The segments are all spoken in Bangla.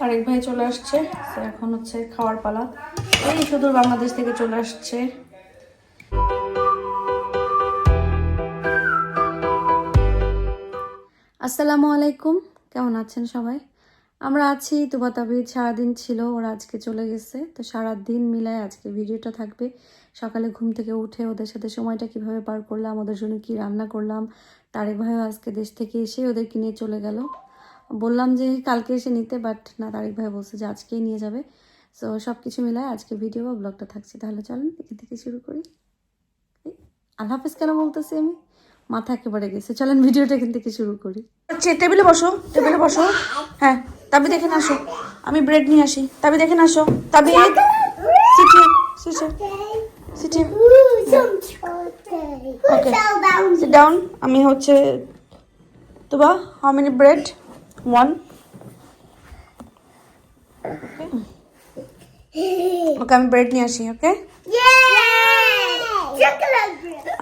তারেক ভাই চলে আসছে। এখন হচ্ছে খাওয়ার পালা। এই শুধু বাংলাদেশ থেকে চলে আসছে। আসসালামু আলাইকুম। কেমন আছেন সবাই? আমরা আছি, তুবা তাবিদ সারাদিন ছিল, ওরা আজকে চলে গেছে। তো সারা দিন মিলায় আজকে ভিডিওটা থাকবে। সকালে ঘুম থেকে উঠে ওদের সাথে সময়টা কীভাবে পার করলাম, ওদের জন্য কি রান্না করলাম, তারেক ভাইও আজকে দেশ থেকে এসে ওদেরকে নিয়ে চলে গেল। বললাম যে কালকে এসে নিতে বাট না, তারেক ভাই বলছে যে আজকেই নিয়ে যাবে। সো সব কিছু মিলায় আজকে ভিডিও বা ব্লগটা থাকছে। তাহলে চলেন, এখান থেকে শুরু করি। আল্লাহ হাফেজ কেন বলতেছি আমি? মাথা একেবারে গেছে। চলেন ভিডিওটা এখান থেকে শুরু করি। আচ্ছা টেবিলে বসো টেবিলে বসো। হ্যাঁ তবে দেখে না আসো। আমি ব্রেড নিয়ে আসি। তবে দেখে না আসো। তবে ওকে ডাউন আমি হচ্ছে, তোবা how many bread one okay আমি ব্রেড নিয়ে আসি ওকে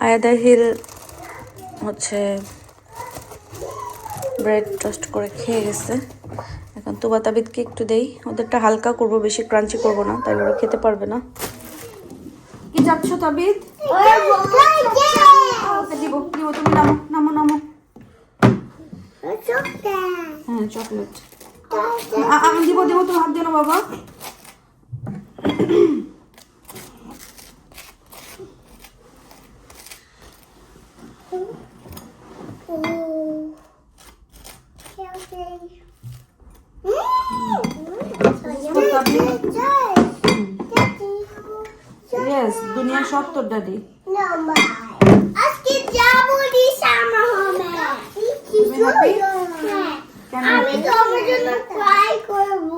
আয়াদা হিল হচ্ছে ব্রেড টোস্ট করে খেয়ে গেছে। এখন তুবা তাবিদকে একটু দেই। ওদেরটা হালকা করব বেশি ক্রাঞ্চি করব না তাহলে ওরা খেতে পারবে না। কি যাচ্ছ তাবিদ দিব দিব তুমি নামো নামো নামো। হ্যাঁ চকলেট আমি দিব দিব তুমি হাত দিও বাবা। ইয়েস দুনিয়া সব তোর দাদি আজকে যাব ডিসামা হোমে তুমি happy? কেন আমি তোমার জন্য ট্রাই করব।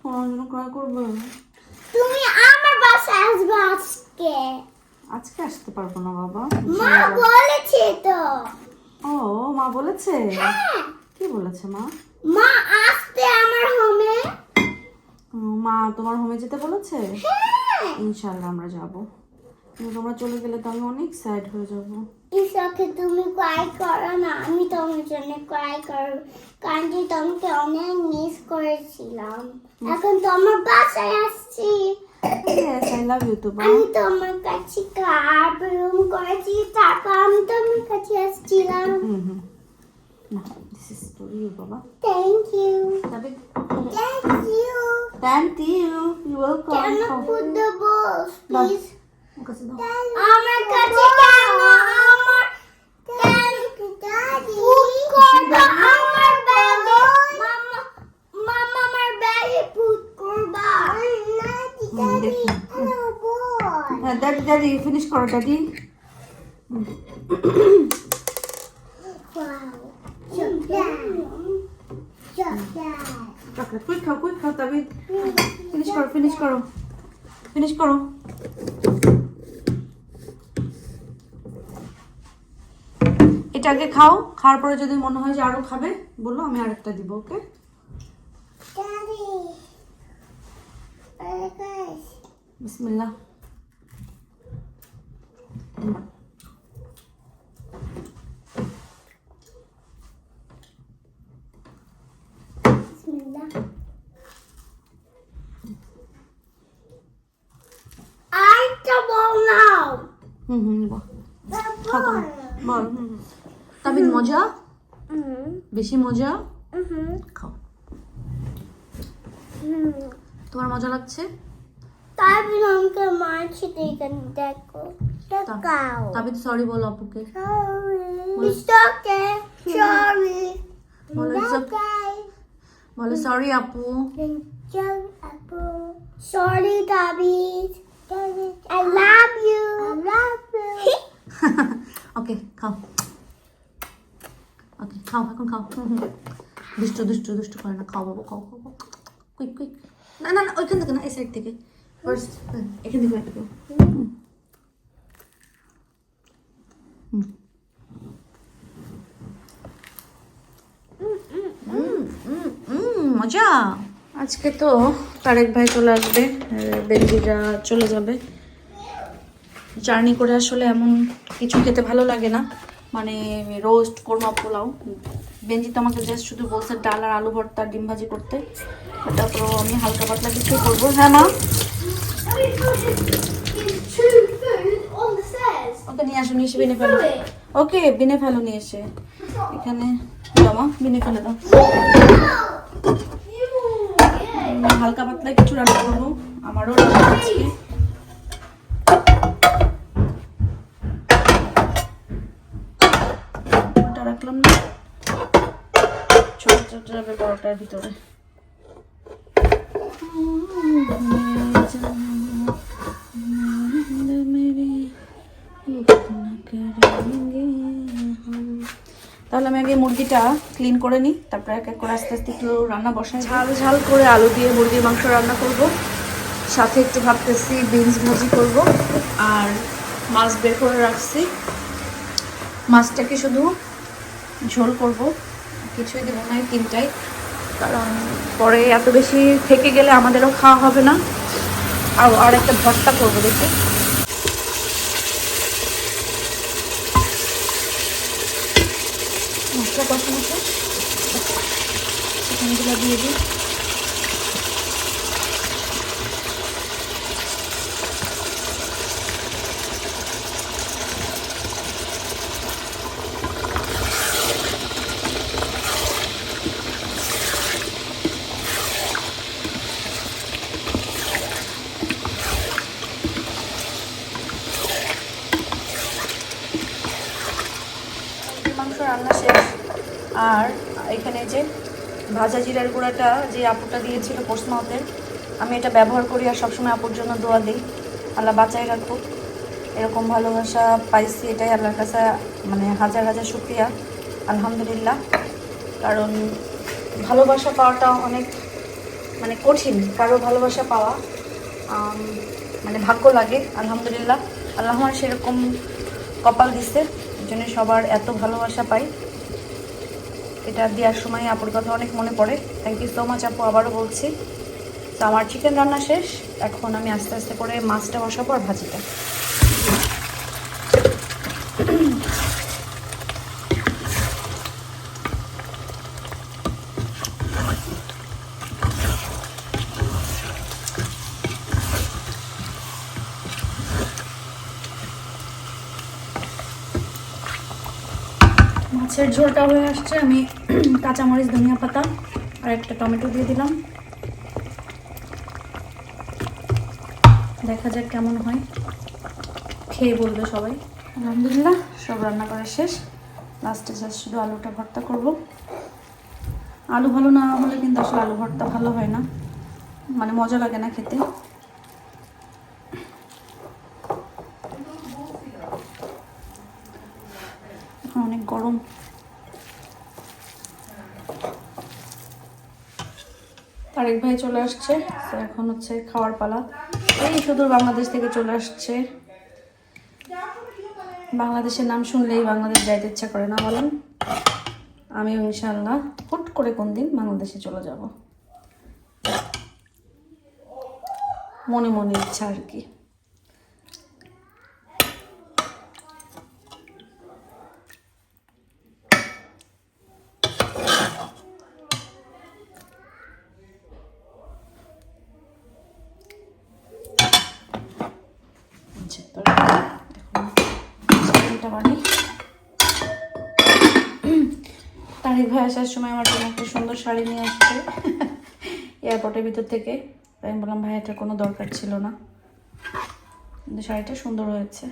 তোমার জন্য ক্রয় করব। তুমি আমার বাসায় আসবে আজকে। আজকে আসতে পারব না বাবা। মা বলেছে তো। ও মা বলেছে? হ্যাঁ, কি বলেছে মা? মা আসতে আমার হোমে মা তোমার হোমে যেতে বলেছে? হ্যাঁ। ইনশাল্লাহ আমরা যাব। তোমরা চলে গেলে তো আমি অনেক স্যাড হয়ে যাব। ইসাকে তুমি ক্রাই করো না আমি তোমার জন্য ক্রাই করব। কারণ কি তোমাকে অনেক মিস করেছিলাম। এখন তোমার বাসায় আসছি। ইয়েস আই লাভ ইউ তো মা আমি তোমার কাছে কার রুম করেছি তারপর আমি তোমার কাছে আসছিলাম। Hmm hmm. This is for you বাবা। থ্যাংক ইউ তবে thank you thank you you welcome কেন please কাছে দাও আমার কাছে কেন আমার কেন পুট করবা আমার ব্যাগে মামা মামা আমার ব্যাগে পুট করবা না হুম, দেখি। বল হ্যাঁ ড্যাডি ড্যাডি ফিনিশ করো daddy Wow. Chocolate. Chocolate. Chocolate quick খাও কুইক খাও তবে ফিনিশ করো ফিনিশ করো ফিনিশ করো এটা আগে খাও খাওয়ার পরে যদি মনে হয় যে আরও খাবে বলো আমি আরেকটা দিব ওকে? বল হুম হুম তুমি বল। হুম তাবিদ মজা? বেশি মজা? খাও। হুম। তোমার মজা লাগছে? তারপর আমাকে মারছে এখানে দেখো। সরি বলো আপুকে। Okay. বলো সরি আপু. I love you. I love you. ওকে খাও। ওকে খাও, এখন খাও। দুষ্টু দুষ্টু দুষ্টু করে না, খাও বাবু, খাও খাও কুইক কুইক না না না, ওইখান থেকে না, এই সাইড থেকে। ফার্স্ট এখান থেকে মজা। আজকে তো তারেক ভাই চলে আসবে বেলজিরা চলে যাবে। জার্নি করে আসলে এমন কিছু খেতে ভালো লাগে না। মানে রোস্ট কোরমা পোলাও। বেঞ্জি তো আমাকে জাস্ট শুধু বলছে ডাল আর আলু ভর্তা, ডিম ভাজি করতে। তারপর আমি হালকা পাতলা কিছু করব। হ্যাঁ মা. ওকে নিয়ে আসো, নিয়ে এসে বিনে ফেলো। ওকে, বিনে ফেলো, নিয়ে এসে। এখানে জমা বিনে ফেলে দাও। হালকা পাতলা কিছু রান্না করব। আমারও রান্না আজকে ওটা রাখলাম না ছোট যাবে বড়টার ভিতরে। তাহলে আমি আগে মুরগিটা ক্লিন করে নিই, তারপরে এক এক করে আস্তে আস্তে একটু রান্না বসাই। ঝাল ঝাল করে আলু দিয়ে মুরগির মাংস রান্না করব। সাথে একটু ভাবতেছি বিনস ভাজি করব। আর মাছ বের করে রাখছি। মাছটাকে শুধু ঝোল করব। কিছুই দেবো না এই তিনটাই। কারণ পরে এত বেশি থেকে গেলে আমাদেরও খাওয়া হবে না। আর আর একটা ভর্তা করব, দেখি। মশলা কষা মশলা দিয়ে দিই মুরগির মাংস রান্না শেষ আর এখানে যে ভাজা জিরার গুঁড়াটা যে আপুটা দিয়েছিল পোস্টমাউথের আমি এটা ব্যবহার করি আর সবসময় আপুর জন্য দোয়া দিই। আল্লাহ বাঁচাই রাখুক। এরকম ভালোবাসা পাইছি এটাই আল্লাহর কাছে মানে হাজার হাজার শুক্রিয়া, আলহামদুলিল্লাহ। কারণ ভালোবাসা পাওয়াটা অনেক মানে কঠিন, কারও ভালোবাসা পাওয়া মানে ভাগ্য লাগে, আলহামদুলিল্লাহ। আল্লাহ আমার সেরকম কপাল দিছে জন্য সবার এত ভালোবাসা পাই। এটা দেওয়ার সময় আপুর কথা অনেক মনে পড়ে। থ্যাংক ইউ সো মাচ আপু, আবারও বলছি। তো আমার চিকেন রান্না শেষ। এখন আমি আস্তে আস্তে করে মাছটা বসাবো আর ভাজিটা। মাছের ঝোলটা হয়ে আসছে, আমি কাঁচামরিচ ধনিয়া পাতা আর একটা টমেটো দিয়ে দিলাম। দেখা যাক কেমন হয়। খেয়ে বলবে সবাই। আলহামদুলিল্লাহ, সব রান্না করা শেষ। লাস্টে জাস্ট শুধু আলুটা ভর্তা করব। আলু ভালো না হলে কিন্তু আসলে আলু ভর্তা ভালো হয় না। মানে মজা লাগে না খেতে এখন অনেক গরম চলে আসছে। এখন হচ্ছে খাওয়ার পালা। এই শুধু বাংলাদেশ থেকে চলে আসছে। বাংলাদেশের নাম শুনলেই বাংলাদেশ যাইতে ইচ্ছা করে না বলেন। আমি ইনশাল্লাহ হুট করে কোন দিন বাংলাদেশে চলে যাব। মনে মনে ইচ্ছা আর কি আচ্ছা, তো এখন চিকেনটা বানাই ভাই সময় আমার জন্য একটা সুন্দর শাড়ি নিয়ে আসছে। এয়ারপোর্টের ভিতর থেকে। তাই আমি বললাম, ভাই এটার কোনো দরকার ছিল না। কিন্তু শাড়িটা সুন্দর হয়েছে।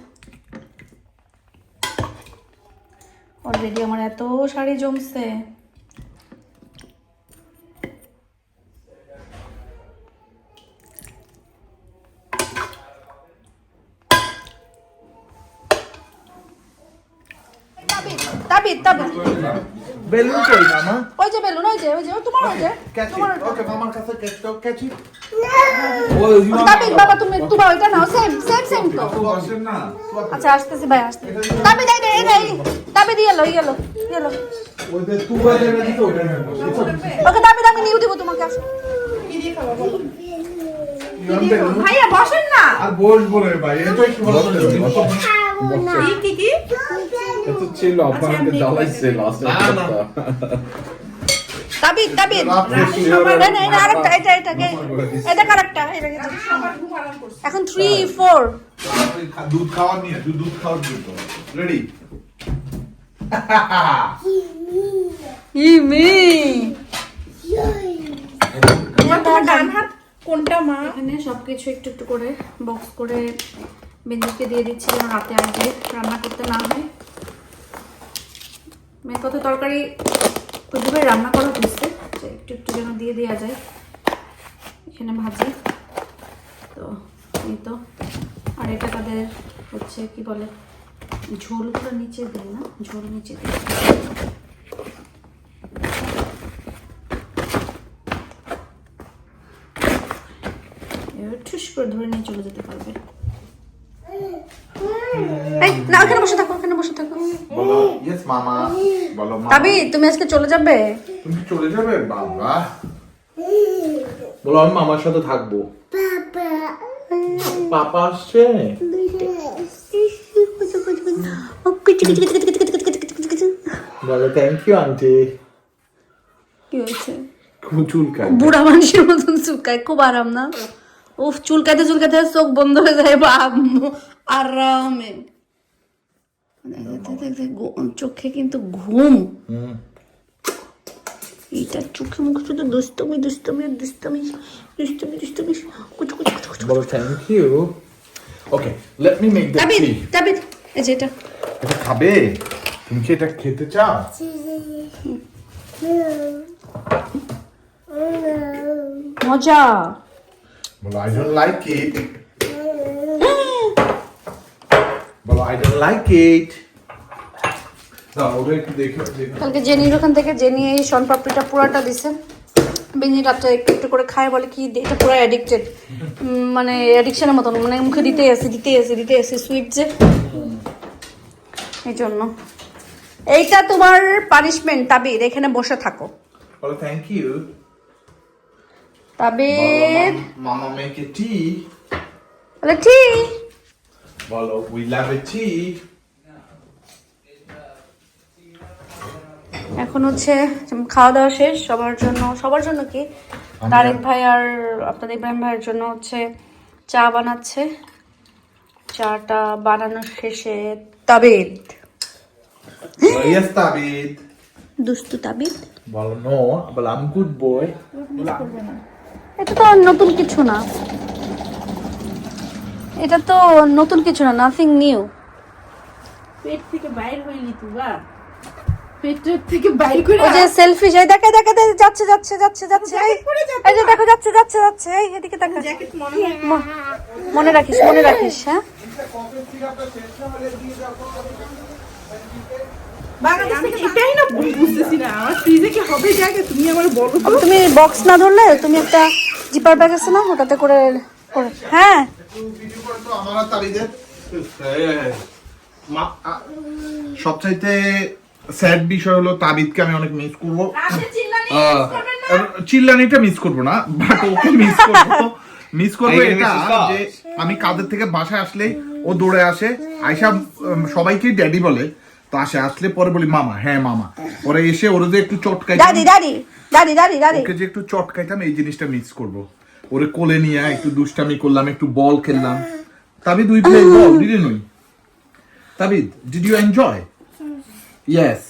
অলরেডি আমার এত শাড়ি জমছে। তাবিদ তাবিদ বেলুন কই মামা ওই যে বেলুন ওই যে ওই যে তোমার ওই যে তোমার ওকে মামার কাছে ক্যাচ দাও ক্যাচি ও ইউ তাবিদ বাবা তুমি তুমি ওইটা নাও সেম সেম সেম তো। না আচ্ছা আসতেছি ভাই আসতে আসতেছি তাবিদ এই এই এই দিয়ে ইয়েলো ইয়েলো ইয়েলো ওই যে তুবা যেটা দিতে ওটা নেন ওকে তাবিদ আমি নিউ দিব তোমাকে আসো। ভাইয়া বসেন না। আর বসবো রে ভাই এটা ভালো করে খাব না কি কি? তুমি এত ছিল আপনাকে জ্বালাইছে লাস্টে না, না। তাবিদ তাবিদ না না এটা আরেকটা এটা এটা এটা কারেক্টটা এটা এটা। এখন থ্রি ফোর দুধ খাওয়ার নিয়ে তুই দুধ খাওয়ার জন্য। রেডি ইমি ডান হাত কোনটা মা? এখানে সবকিছু একটু একটু করে বক্স করে বেঞ্জিকে দিয়ে দিচ্ছি রাতে আসবে রান্না করতে না হয়। মেয়ে কত তরকারি কুদ্দুভাই রান্না করা হচ্ছে যে একটু একটু যেন দিয়ে দেওয়া যায়। এখানে ভাজি। তো এই তো। আর এটা তাদের হচ্ছে কি বলে ঝোল করে নিচে দেয় না ঝোল নিচে দিয়ে। ঠুস করে ধরে নিয়ে চলে যেতে পারবে। না ওখানে বসে থাকো ওখানে বসে থাকো। ইয়েস মামা। বলো তাবি তুমি আজকে চলে যাবে? তুমি চলে যাবে? বাবা। বলো আমি মামার সাথে থাকব। পাপা। আসছে? বলো থ্যাংক ইউ আন্টি কি হয়েছে? চুলকায় বুড়া মানুষের মতন চুলকায় খুব আরাম না? উফ চুলকাতে চুলকাতে চোখ বন্ধ হয়ে যায় বা আরামে। দেখতে দেখতে চোখে কিন্তু ঘুম। এটা চোখে মুখে শুধু দুষ্টমি দুষ্টমি দুষ্টমি দুষ্টমি দুষ্টমি। কুচু কুচু কুচু কুচু বলো thank you okay let me make the Tabid টি তাবিদ এই যে এটা। এটা খাবে? তুমি কি এটা খেতে চাও? মজা। বলো আই ডোন্ট লাইক ইট বলো আই ডোন্ট লাইক ইট দাও ওটা একটু দেখো দেখো কালকে জেনির ওখান থেকে জেনি এই শনপাপড়িটা পুরাটা দিছে। বেনি রাত্রে একটু একটু করে খায় বলে কি এটা পুরো অ্যাডিক্টেড মানে অ্যাডিকশনের মতন মানে মুখে দিতেই আছে দিতেই আছে দিতেই আছে সুইট যে। এই জন্য। এইটা তোমার পানিশমেন্ট তাবিদ এখানে বসে থাকো। বলো থ্যাংক ইউ তাবিদ মামা মেক টি বলে ঠিক বলো উই লাভ এ টি এখন হচ্ছে খাওয়া দাওয়া শেষ সবার জন্য সবার জন্য কি? তারেক ভাই আর আপনাদের ইব্রাহিম ভাইয়ের জন্য হচ্ছে চা বানাচ্ছে। চাটা বানানোর শেষে তাবিদ। ইয়েস তাবিদ। দুষ্টু তাবিদ। বলো নো বলো আম গুড বয় এটা তো নতুন কিছু না। এটা তো নতুন কিছু না নাথিং নিউ পেট থেকে বাইর হইলি তুই বা। পেটের থেকে বাইর করে ওই যে সেলফি এই দেখে দেখে যাচ্ছে যাচ্ছে যাচ্ছে যাচ্ছে এই যে দেখো যাচ্ছে যাচ্ছে যাচ্ছে এই এদিকে দেখা। জ্যাকেট মনে মনে রাখিস মনে রাখিস হ্যাঁ? তুমি বক্স না ধরলে তুমি একটা জিপার ব্যাগ আছে না ওটাতে করে করে হ্যাঁ। সবচাইতে স্যাড বিষয় হলো তাবিদকে আমি অনেক মিস করব। চিল্লানিটা মিস করব না বাট ওকে মিস করব। মিস করব এটা যে আমি কাদের থেকে বাসায় আসলেই ও দৌড়ে আসে। আইসা উম, সবাইকেই ড্যাডি বলে। তো আসে আসলে পরে বলি মামা হ্যাঁ মামা। পরে এসে ওরে যে একটু চটকাই দাদি দাদি দাদি দাদি দাদি ওকে যে একটু চটকাইতাম এই জিনিসটা মিস করব। ওরে কোলে নিয়ে একটু দুষ্টামি করলাম একটু বল খেললাম। তাবিদ উই প্লে বল ডিডি নই Tabid did you enjoy yes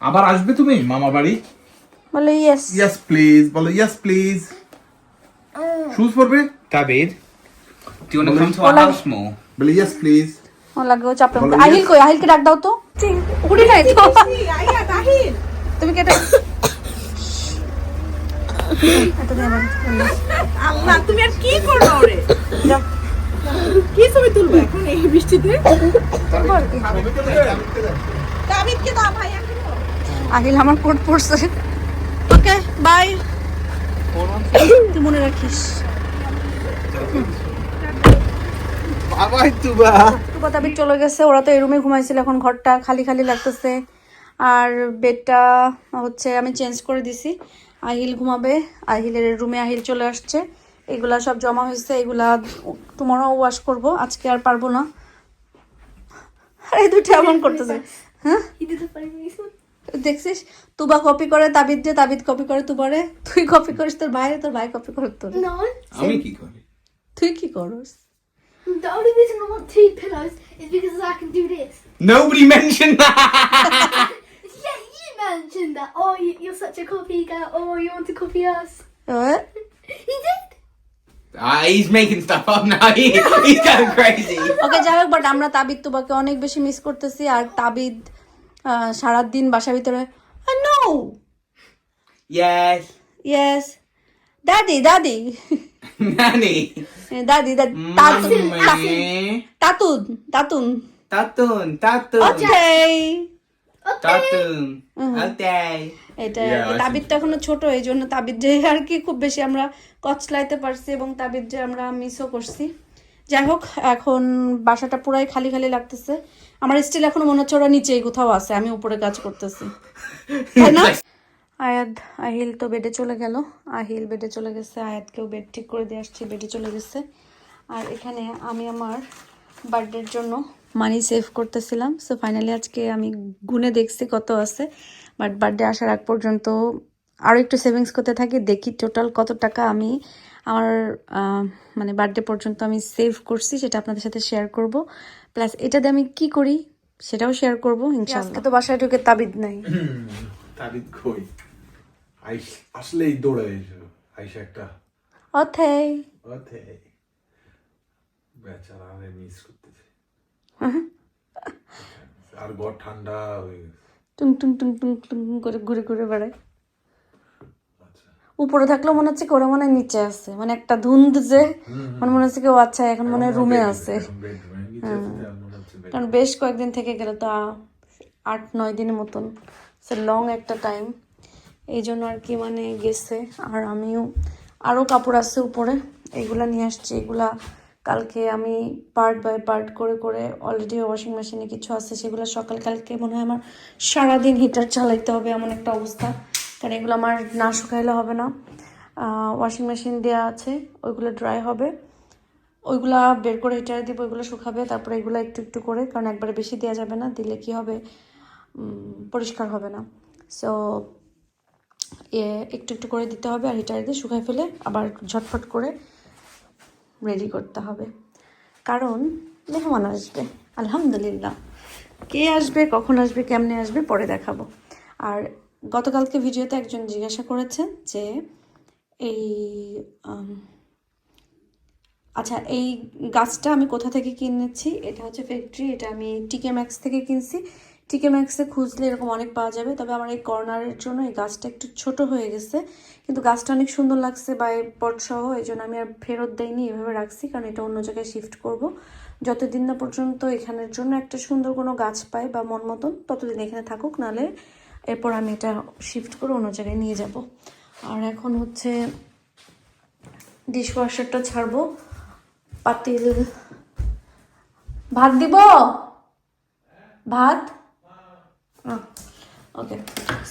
আবার আসবে তুমি মামা বাড়ি? বলে ইয়েস ইয়েস প্লিজ বলো ইয়েস প্লিজ শুজ পরবে? do you want to come to our Hola. house more? বলে ইয়েস প্লিজ ও লাগে ও চাপে আহিল yes. কই? আহিলকে ডাক দাও তো। উড়ি নাই তো। আইয়া তাহির তুমি কেটে। আল্লাহ তুমি আর কি করবে ওরে? কি ছবি তুলবো এখন এই বৃষ্টিতে? দাবিদকে দাও ভাই এখন আহিল আমার কোট পড়ছে ওকে বাই। তুই মনে রাখিস। বাবাই তুবা। চলে গেছে ওরা তো এই রুমে ঘুমাইছিল এখন ঘরটা খালি খালি লাগতেছে। আর বেডটা হচ্ছে আমি চেঞ্জ করে দিছি। আহিল ঘুমাবে আহিলের রুমে আহিল চলে আসছে। এগুলা সব জমা হয়েছে এগুলা টুমরো ওয়াশ করব আজকে আর পারব না। আর এই দুটো এমন করতেছে। হ্যাঁ. দেখছিস? তুবা কপি করে তাবিদ যে তাবিদ কপি করে তুবারে। তুই কপি করিস তোর ভাইরে তোর ভাই কপি করে তোর। আমি কি করি? তুই কি করস? The only reason I want two pillows is because I can do this. Nobody mentioned that. Mentioned that. Oh, you, you're such a copy girl. Oh, you want to copy us. A? He did. Ah, he's making stuff up now. He, he's going crazy. ওকে যাই হোক বাট আমরা তাবিদ তুবাকে অনেক বেশি মিস করতেছি আর তাবিদ সারাদিন বাসার ভিতরে নো Yes. ইয়েস দাদি দাদি Nanny. দাদি দাদি তাতুন. তাতুন তাতুন Tatun. Tatun. এটা তাবিদ তো এখনও ছোট এই জন্য তাবিদ যে আর কি খুব বেশি আমরা কচলাইতে পারছি এবং তাবিদ যে আমরা মিসও করছি। যাই হোক এখন বাসাটা পুরাই খালি খালি লাগতেছে। আমার স্টিল এখনও মনে হচ্ছে ওরা নিচেই কোথাও আছে আমি উপরে কাজ করতেছি। তাই না? আয়াদ আহিল তো বেডে চলে গেল। আহিল বেডে চলে গেছে আয়াতকেও বেড ঠিক করে দিয়ে আসছি বেডে চলে গেছে। আর এখানে আমি আমার বার্থডের জন্য মানি সেভ করতেছিলাম। সো ফাইনালি আজকে আমি গুনে দেখছি কত আছে। বাট বার্থডে আসার আগ পর্যন্ত আরও একটু সেভিংস করতে থাকি দেখি টোটাল কত টাকা আমি আমার মানে বার্থডে পর্যন্ত আমি সেভ করছি সেটা আপনাদের সাথে শেয়ার করব। প্লাস এটা দিয়ে আমি কি করি সেটাও শেয়ার করব ইনশাআল্লাহ তো বাসায় ঢুকে তাবিদ নাই। তাবিদ কই? আইস আসলেই দৌড়ে এসো। আইসা একটা। অথেই। বেচারা মিস আর ঘর ঠান্ডা টুং টুং টুং টুং টুং করে ঘুরে ঘুরে বেড়ায়। আচ্ছা। উপরে থাকলেও মনে হচ্ছে ওরা মনে হয় নিচে আছে। মানে একটা ধুন্ধ যে মানে মনে হচ্ছে কি ও আচ্ছা এখন মনে হয় রুমে আছে। bed- কারণ বেশ কয়েকদিন থেকে গেলে তো আট নয় দিনের মতন। সে লং একটা টাইম এই জন্য আর কি মানে গেছে। আর আমিও আরও কাপড় আছে উপরে। এগুলা নিয়ে আসছি এগুলা কালকে আমি পার্ট বাই পার্ট করে করে অলরেডি ওয়াশিং মেশিনে কিছু আছে, সেগুলো সকাল কালকে মনে হয় আমার সারাদিন হিটার চালাইতে হবে এমন একটা অবস্থা। কারণ এগুলো আমার না শুকাইলে হবে না। ওয়াশিং মেশিন দেওয়া আছে, ওইগুলো ড্রাই হবে। ওইগুলা বের করে হিটারে দিব, ওইগুলো শুকাবে, তারপরে এগুলো একটু একটু করে, কারণ একবারে বেশি দেওয়া যাবে না, দিলে কি হবে? পরিষ্কার হবে না। সো একটু একটু করে দিতে হবে আর হিটারে দিয়ে শুকাই ফেলে, আবার ঝটফট করে রেডি করতে হবে। কারণ মেহমান আসবে, আলহামদুলিল্লাহ। কে আসবে, কখন আসবে, কেমনে আসবে, পরে দেখাবো। আর গতকালকে ভিডিওতে একজন জিজ্ঞাসা করেছেন যে এই আচ্ছা এই গাছটা আমি কোথা থেকে কিনেছি? এটা হচ্ছে ফ্যাক্টরি এটা আমি টিকে ম্যাক্স থেকে কিনছি। টিকে ম্যাক্সে খুঁজলে এরকম অনেক পাওয়া যাবে, তবে আমার এই কর্নারের জন্য এই গাছটা একটু ছোট হয়ে গেছে। কিন্তু গাছটা অনেক সুন্দর লাগছে বাই পট সহ, এই জন্য আমি আর ফেরত দেয়নি এভাবে রাখছি, কারণ এটা অন্য জায়গায় শিফট করব। যতদিন না পর্যন্ত এখানের জন্য একটা সুন্দর কোনো গাছ পাই বা মন মতন, ততদিন এখানে থাকুক, নালে এরপর আমি এটা শিফট করে অন্য জায়গায় নিয়ে যাব। আর এখন হচ্ছে ডিশওয়াশারটা ছাড়বো। পাতিল ভাত দিব? ভাত? ওকে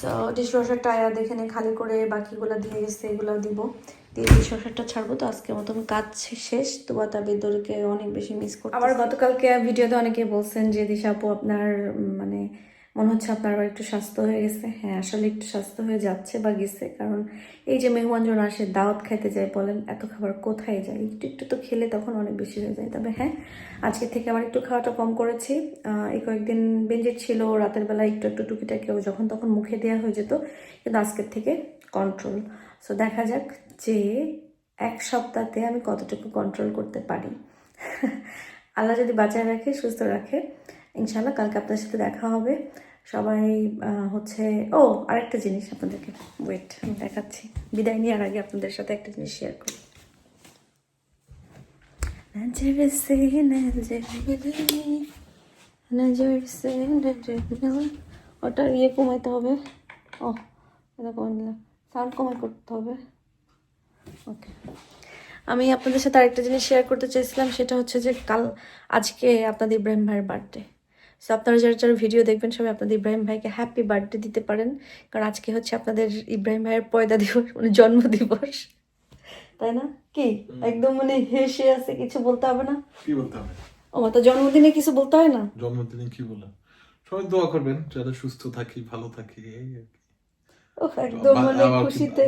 সো ডিশওয়াশারটা আয়া এখানে খালি করে বাকিগুলো দিয়ে গেছে এগুলো দিব। দিয়ে ডিশওয়াশারটা ছাড়বো, তো আজকের মতন কাজ শেষ। তো বাতা তাবিদুরকে অনেক বেশি মিস করতে আবার গতকালকে ভিডিওতে অনেকে বলছেন যে দিশাপু আপনার মানে মনে হচ্ছে আপনার আবার একটু স্বাস্থ্য হয়ে গেছে। হ্যাঁ আসলে একটু স্বাস্থ্য হয়ে যাচ্ছে বা গেছে। কারণ এই যে মেহমানজন আসে, দাওয়াত খাইতে যায় বলেন, এত খাবার কোথায় যায়? একটু একটু তো খেলে তখন অনেক বেশি হয়ে যায়। তবে হ্যাঁ আজকে থেকে আবার একটু খাওয়াটা কম করেছি। এই কয়েকদিন বেঞ্জে ছিল, রাতের বেলা একটু একটু টুকিটাকেও যখন তখন মুখে দেওয়া হয়ে যেত, কিন্তু আজকের থেকে কন্ট্রোল সো দেখা যাক যে এক সপ্তাহতে আমি কতটুকু কন্ট্রোল করতে পারি। আল্লাহ যদি বাঁচায় রাখে, সুস্থ রাখে ইনশাল্লাহ কালকে আপনার সাথে দেখা হবে। সবাই হচ্ছে ও আরেকটা জিনিস আপনাদেরকে ওয়েট দেখাচ্ছি। বিদায় নেওয়ার আগে আপনাদের সাথে একটা জিনিস শেয়ার করি। নজরসে নজরলি, নজরসে নজরলি। ওটা ইয়ে কমাইতে হবে। ও এটা কমাই দিলাম। সাউন্ড কমাই করতে হবে। ওকে। আমি আপনাদের সাথে আরেকটা জিনিস শেয়ার করতে চাইছিলাম সেটা হচ্ছে যে কাল আজকে আপনাদের ইব্রাহিম ভাইয়ের বার্থডে সো আপনারা যারা যারা ভিডিও দেখবেন সবাই আপনাদের ইব্রাহিম ভাইকে হ্যাপি বার্থডে দিতে পারেন। কারণ আজকে হচ্ছে আপনাদের ইব্রাহিম ভাইয়ের পয়দা দিবস মানে জন্ম দিবস তাই না? কি? একদম মানে হেসে আছে কিছু বলতে হবে না? কি বলতে হবে? ও তো জন্মদিনে কিছু বলতে হয় না? জন্মদিনে কি বলে? সবাই দোয়া করবেন যারা সুস্থ থাকি ভালো থাকি এই আর কি। ও একদম মানে খুশিতে।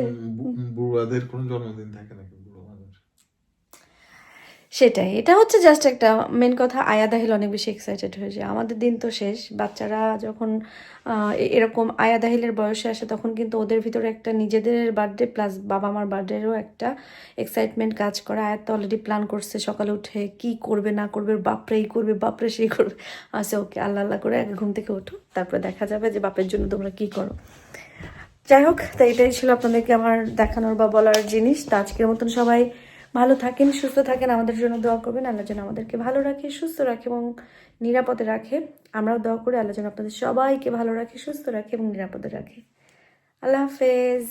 বুড়াদের কোনো জন্মদিন থাকে মানুষ সেটাই। এটা হচ্ছে জাস্ট একটা মেন কথা। আয়া দাহিল অনেক বেশি এক্সাইটেড হয়ে যায়। আমাদের দিন তো শেষ। বাচ্চারা যখন এরকম আয়া দাহিলের বয়সে আসে, তখন কিন্তু ওদের ভিতরে একটা নিজেদের বার্থডে প্লাস বাবা মার বার্থডেরও একটা এক্সাইটমেন্ট কাজ করে। আয়াত তো অলরেডি প্ল্যান করছে সকালে উঠে কি করবে, না করবে, বাপরে এই করবে, বাপরে সেই করবে। আচ্ছা ওকে, আল্লাহ আল্লাহ করে আগে ঘুম থেকে ওঠো তারপরে দেখা যাবে যে বাপের জন্য তোমরা কি করো। যাই হোক তাই এটাই ছিল আপনাদেরকে আমার দেখানোর বা বলার জিনিস। তো আজকের মতন সবাই ভালো থাকেন, সুস্থ থাকেন, আমাদের জন্য দোয়া করবেন। আল্লাহ যেন আমাদেরকে ভালো রাখে, সুস্থ রাখে এবং নিরাপদে রাখে। আমরাও দোয়া করি, আল্লাহ যেন আপনাদের সবাইকে ভালো রাখে, সুস্থ রাখে এবং নিরাপদে রাখে। আল্লাহ হাফেজ।